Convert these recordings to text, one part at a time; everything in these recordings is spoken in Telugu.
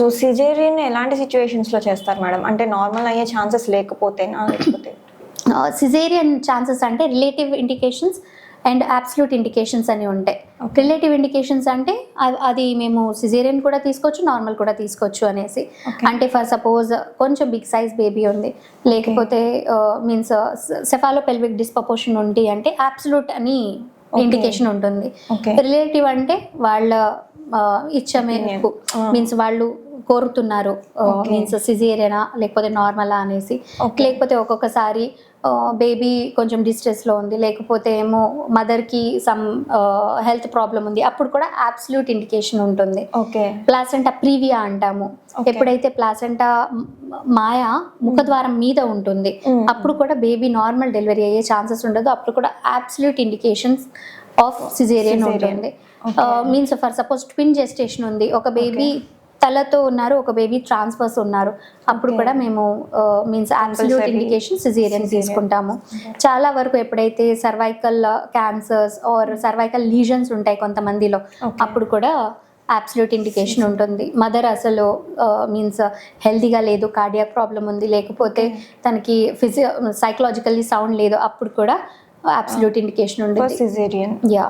సో సిజేరియన్ ఎలాంటి సిచ్యువేషన్స్లో చేస్తారు మేడం? అంటే నార్మల్ అయ్యే ఛాన్సెస్ లేకపోతేనా లేకపోతే? సిజేరియన్ ఛాన్సెస్ అంటే relative indications and absolute indications అని ఉంటాయి. రిలేటివ్ ఇండికేషన్స్ అంటే అది మేము సిజేరియన్ కూడా తీసుకోవచ్చు నార్మల్ కూడా తీసుకోవచ్చు అనేసి. అంటే ఫర్ సపోజ్ కొంచెం బిగ్ సైజ్ బేబీ ఉంది. లేకపోతే మీన్స్ సెఫాలో పెల్విక్ డిస్పపోర్షన్ ఉంది అంటే అబ్సల్యూట్ అని. ఇండికేషన్ ఉంటుంది. రిలేటివ్ అంటే వాళ్ళ ఆ, ఇచ్చ మేరకు Ah. మీన్స్ వాళ్ళు కోరుతున్నారు. మీన్స్ సిజేరియనా లేకపోతే నార్మలా అనేసి. లేకపోతే ఒక్కొక్కసారి బేబీ కొంచెం డిస్ట్రెస్లో ఉంది. లేకపోతే ఏమో మదర్కి సమ్ హెల్త్ ప్రాబ్లం ఉంది. అప్పుడు కూడా అబ్సల్యూట్ ఇండికేషన్ ఉంటుంది. ఓకే. ప్లాసెంటా ప్రీవియా అంటాము. ఎప్పుడైతే ప్లాసెంటా మాయ ముఖద్వారం మీద ఉంటుంది. అప్పుడు కూడా బేబీ నార్మల్ డెలివరీ అయ్యే ఛాన్సెస్ ఉండదు. అప్పుడు కూడా అబ్సల్యూట్ ఇండికేషన్స్ ఆఫ్ సిజేరియన్. ఉంటుంది. Means for suppose twin gestation ఉంది ఒక బేబీ తలతో ఉన్నారు ఒక బేబీ ట్రాన్స్ఫర్స్ ఉన్నారు అప్పుడు. కూడా మేము మీన్స్ అబ్సల్యూట్ ఇండికేషన్ సిజేరియన్. తీసుకుంటాము చాలా వరకు ఎప్పుడైతే cervical cancers or cervical lesions ఉంటాయి కొంతమందిలో. అప్పుడు కూడా అబ్సల్యూట్ ఇండికేషన్ ఉంటుంది మదర్ అసలు మీన్స్ హెల్తీగా లేదు కార్డియాక్ ప్రాబ్లం ఉంది లేకపోతే తనకి ఫిజి సైకలాజికల్లీ సౌండ్ లేదు అప్పుడు కూడా అబ్సల్యూట్ ఇండికేషన్ సిజేరియన్ యా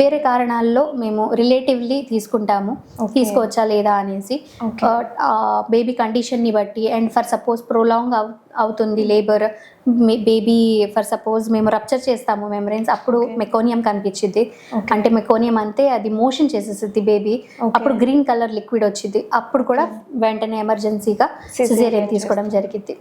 వేరే కారణాల్లో మేము రిలేటివ్లీ తీసుకుంటాము. తీసుకోవచ్చా లేదా అనేసి. బేబీ కండిషన్ని బట్టి అండ్ ఫర్ సపోజ్ ప్రొలాంగ్ అవుతుంది లేబర్ బేబీ ఫర్ సపోజ్ మేము రప్చర్ చేస్తాము మెమరీన్స్ అప్పుడు. మెకోనియం కనిపించింది. అంటే మెకోనియం అంతే అది మోషన్ చేసేస్తుంది బేబీ. అప్పుడు గ్రీన్ కలర్ లిక్విడ్ వచ్చింది అప్పుడు కూడా వెంటనే ఎమర్జెన్సీగా సిజేరియన్ తీసుకోవడం జరిగింది